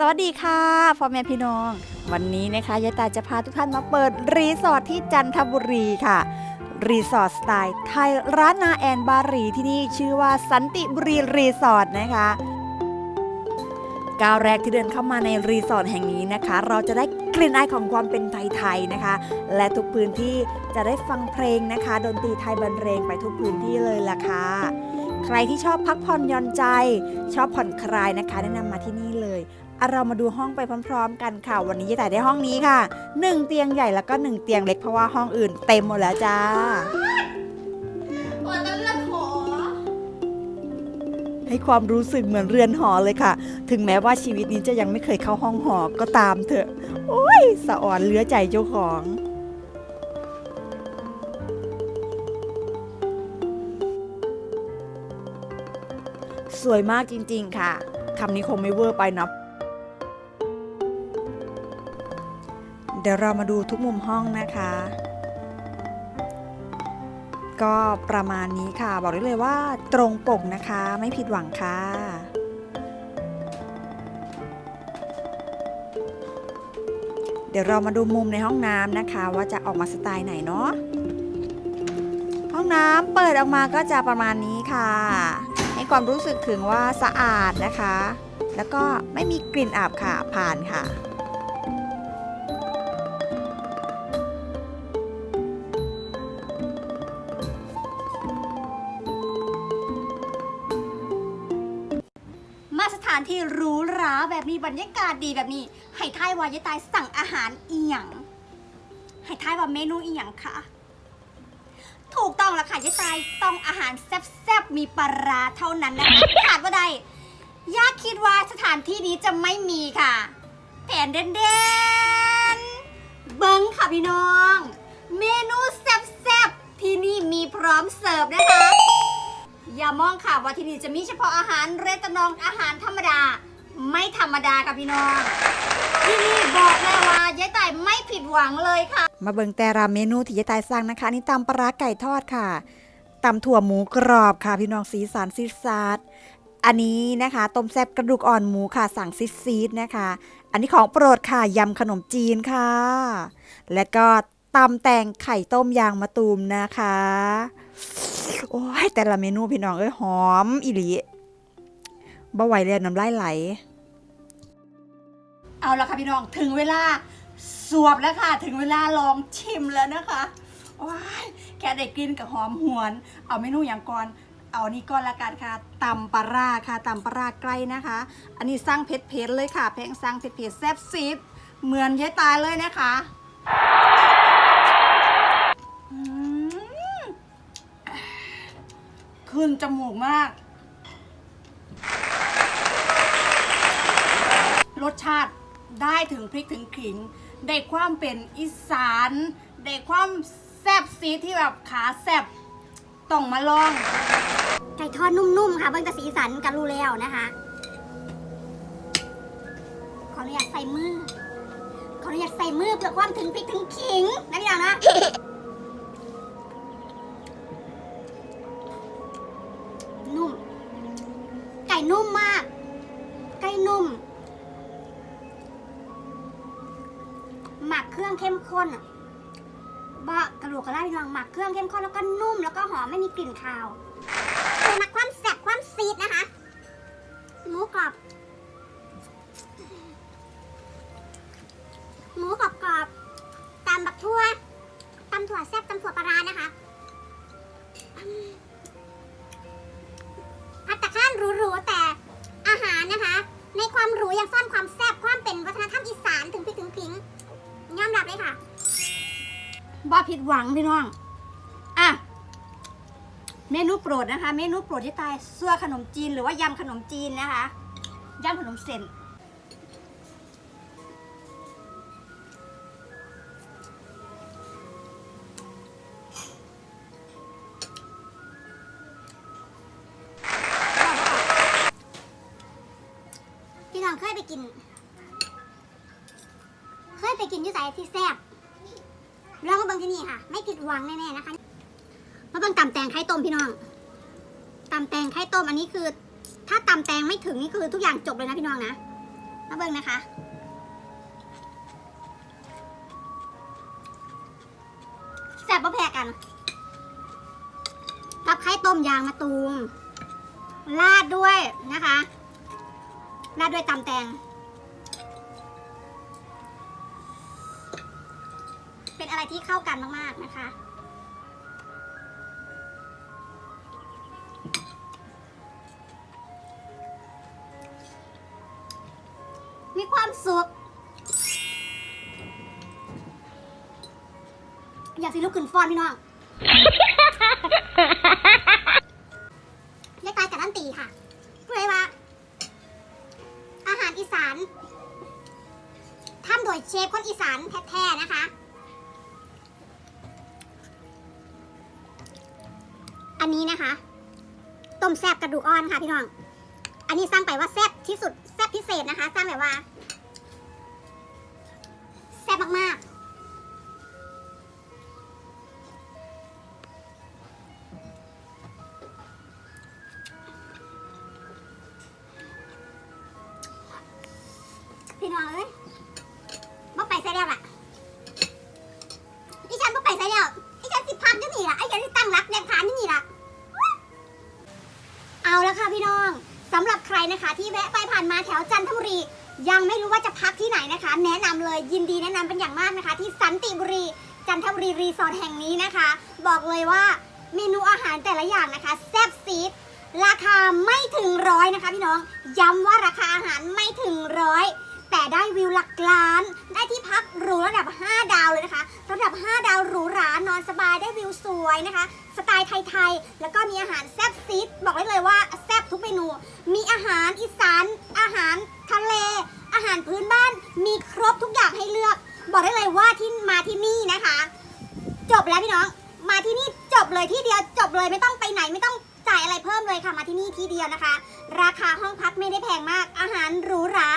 สวัสดีค่ะพ่อแม่พี่น้อง วันนี้นะคะยายตาจะพาทุกท่านมาเปิดรีสอร์ทที่จันทบุรีค่ะ รีสอร์ทสไตล์ไทยร้านนาแอนบารีที่นี่ชื่อว่าสันติบุรีรีสอร์ทนะคะก้าวแรกที่เดินเข้ามาในรีสอร์ทแห่งนี้นะคะ เราจะได้กลิ่นอายของความเป็นไทยๆนะคะ และทุกพื้นที่จะได้ฟังเพลงนะคะ ดนตรีไทยบรรเลงไปทุกพื้นที่เลยล่ะค่ะใครที่ชอบพักผ่อนหย่อนใจ ชอบผ่อนคลายนะคะ แนะนำมาที่นี่เลย เรามาดูห้องไปพร้อม ๆ กันค่ะ วันนี้ยายแต่ได้ห้องนี้ค่ะหนึ่งเตียงใหญ่แล้วก็หนึ่งเตียงเล็กเพราะว่าห้องอื่นเต็มหมดแล้วจ้าหัวตะเลือดหอให้ความรู้สึกเหมือนเรือนหอเลยค่ะ ถึงแม้ว่าชีวิตนี้จะยังไม่เคยเข้าห้องหอก็ตามเถอะ โอ้ยสะอ่อนเลื้อใจเจ้าของสวยมากจริง ๆ ค่ะ คำนี้คงไม่เวอร์ไปนะ เดี๋ยวเรามาดูทุกมุมห้องนะคะ ก็ประมาณนี้ค่ะ บอกได้เลยว่าตรงปกนะคะ ไม่ผิดหวังค่ะเดี๋ยวเรามาดูมุมในห้องน้ำนะคะ ว่าจะออกมาสไตล์ไหนเนาะห้องน้ำเปิดออกมาก็จะประมาณนี้ค่ะ ให้ความรู้สึกถึงว่าสะอาดนะคะ แล้วก็ไม่มีกลิ่นอับค่ะผ่านค่ะานที่หรูหราแบบนี้บรรยากาศดีแบบนี้ ให้ทายวายายตายสั่งอาหารอีหยังให้ทายว่าเมนูอีหยังคะถูกต้องละค่ะยายตายต้องอาหารแซ่บๆมีปลาร้าเท่านั้นนะคะขาดว่าใดยากคิดว่าสถานที่นี้จะไม่มีค่ะ แผนเด่นๆเบิ้งค่ะพี่น้อง เมนูแซ่บๆที่นี่มีพร้อมเสิร์ฟนะคะ อย่ามองค่ะว่าที่นี่จะมีเฉพาะอาหารเรตนองอาหารธรรมดา ไม่ธรรมดาค่ะพี่น้องที่นี่บอกเลยว่ายายต่ายไม่ผิดหวังเลยค่ะ มาเบิ่งแต่ละเมนูที่ยายตายสร้างนะคะนี่ตำปลาร้าไก่ทอดค่ะตำถั่วหมูกรอบค่ะ พี่น้องสีสันซีดซาดอันนี้นะคะต้มแซ่บกระดูกอ่อนหมูค่ะสั่งซีดซีดนะคะ อันนี้ของโปรดค่ะยำขนมจีนค่ะ และก็ตำแตงไข่ต้มยางมะตูมนะคะ โอ้ยแต่ละเมนูพี่น้องเอ้ยหอมอีหลีบ่ไหวเลยน้ำลายไหล เอาละค่ะพี่น้องถึงเวลาสวบแล้วค่ะ ถึงเวลาลองชิมแล้วนะคะว้ายแค่ได้กลินกับหอมหวน เอาเมนูอย่างก่อน เอานี่ก่อนละกันค่ะตำปลาร้าค่ะตำปลาร้าไก่นะคะ อันนี้สร้างเผ็ดเผ็ดๆเลยค่ะ แพงสร้างเผ็ดเผ็ดๆแซ่บซีดเหมือนยายตายเลยนะคะ ขึ้นจมูกมาก รสชาติได้ถึงพริกถึงขิง ได้ความเป็นอีสาน ได้ความแซ่บซีที่แบบขาแซ่บต้องมาลอง ไก่ทอดนุ่มๆค่ะ เบิ่งแต่สีสันก็รู้แล้วนะคะ ขออนุญาตใส่มือ ขออนุญาตใส่มือเพื่อความถึงพริกถึงขิงนะพี่ดาวนะ หมักเครื่องเข้มข้นบะกระโหลกกระลาพี่น้องหมักเครื่องเข้มข้นแล้วก็นุ่มแล้วก็หอมไม่มีกลิ่นคาวคือมักความแสบความซีดนะคะหมูกรอบหมูกรอบกรอบตำบักทั่วตำถั่วแซ่บตำถั่วปลาร้านะคะพัตตาข้านหรูๆแต่อาหารนะคะ ในความหรูยังซ่อนความแซ่บความเป็นวัฒนธรรมอีสาน ยอมรับเลยค่ะบ่ผิดหวังพี่น้อง อะ เมนูโปรดนะคะ เมนูโปรดที่ตายซัวขนมจีนหรือว่ายำขนมจีนนะคะยำขนมเส้นพี่น้องเคยไปกินเคย ไปกินยี่ไสที่แซ่บลองมาเบิ่งที่นี่ค่ะ ไม่ผิดหวังแน่ๆนะคะ มาเบิ่งตำแตงไข่ต้มพี่น้องตำแตงไข่ต้มอันนี้คือ ถ้าตำแตงไม่ถึงนี่คือทุกอย่างจบเลยนะพี่น้องนะ มาเบิ่งนะคะแซ่บบ่แพ้กัน กับไข่ต้มยางมะตูมราดด้วยนะคะราดด้วยตำแตง ที่เข้ากันมาก ๆ นะคะ มีความสุข อยากสิลุกขึ้นฟ้อนพี่น้องเรียกตายกับน้ำตีค่ะพูดเลยว่า อาหารอีสานทำโดยเชฟคนอีสานแท้ๆนะคะ นนี้นะคะ ต้มแซบกระดูกอ่อนค่ะพี่น้อง อันนี้สร้างไปว่าแซบที่สุดแซบพิเศษนะคะ สร้างแบบว่าแซบมากๆ พี่น้องเอ้ยาวจันทบุรี ยังไม่รู้ว่าจะพักที่ไหนนะคะ แนะนำเลยยินดีแนะนำเป็นอย่างมากนะคะ ที่สันติบุรี จันทบุรีรีสอร์ทแห่งนี้นะคะ บอกเลยว่าเมนูอาหารแต่ละอย่างนะคะแซ่บซีดราคาไม่ถึงร้อยนะคะพี่น้องย้ำว่าราคาอาหารไม่ถึงร้อยแต่ได้วิวหลักล้าน ได้ที่พักหรูระดับ 5 ดาวเลยนะคะ ระดับ 5 ดาวหรูหรานอนสบายได้วิวสวยนะคะ สไตล์ไทยๆ แล้วก็มีอาหารแซ่บซีดบอกได้เลยว่า ทุกเมนู มีอาหารอีสาน อาหารทะเล อาหารพื้นบ้าน มีครบทุกอย่างให้เลือก บอกได้เลยว่าที่มาที่นี่นะคะ จบแล้วพี่น้อง มาที่นี่จบเลยที่เดียวจบเลยไม่ต้องไปไหนไม่ต้องจ่ายอะไรเพิ่มเลยค่ะมาที่นี่ที่เดียวนะคะ ราคาห้องพักไม่ได้แพงมาก อาหารหรูหรา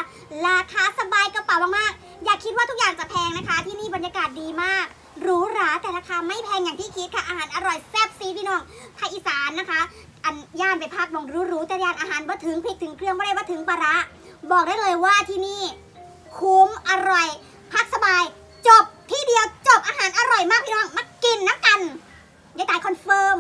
ราคาสบายกระเป๋ามากๆ อย่าคิดว่าทุกอย่างจะแพงนะคะ ที่นี่บรรยากาศดีมากหรูหราแต่ราคาไม่แพงอย่างที่คิดค่ะอาหารอร่อยแซ่บซีพี่น้องภาคอีสานนะคะ อันย่านไปพักมองรูๆแต่ย่านอาหารบ่ถึงพริกถึงเครื่องบ่ได้บ่ถึงปลาร้าบอกได้เลยว่าที่นี่ คุ้มอร่อย พักสบาย จบที่เดียวจบอาหารอร่อยมากพี่น้องมากินน้ำกันยายตายคอนเฟิร์ม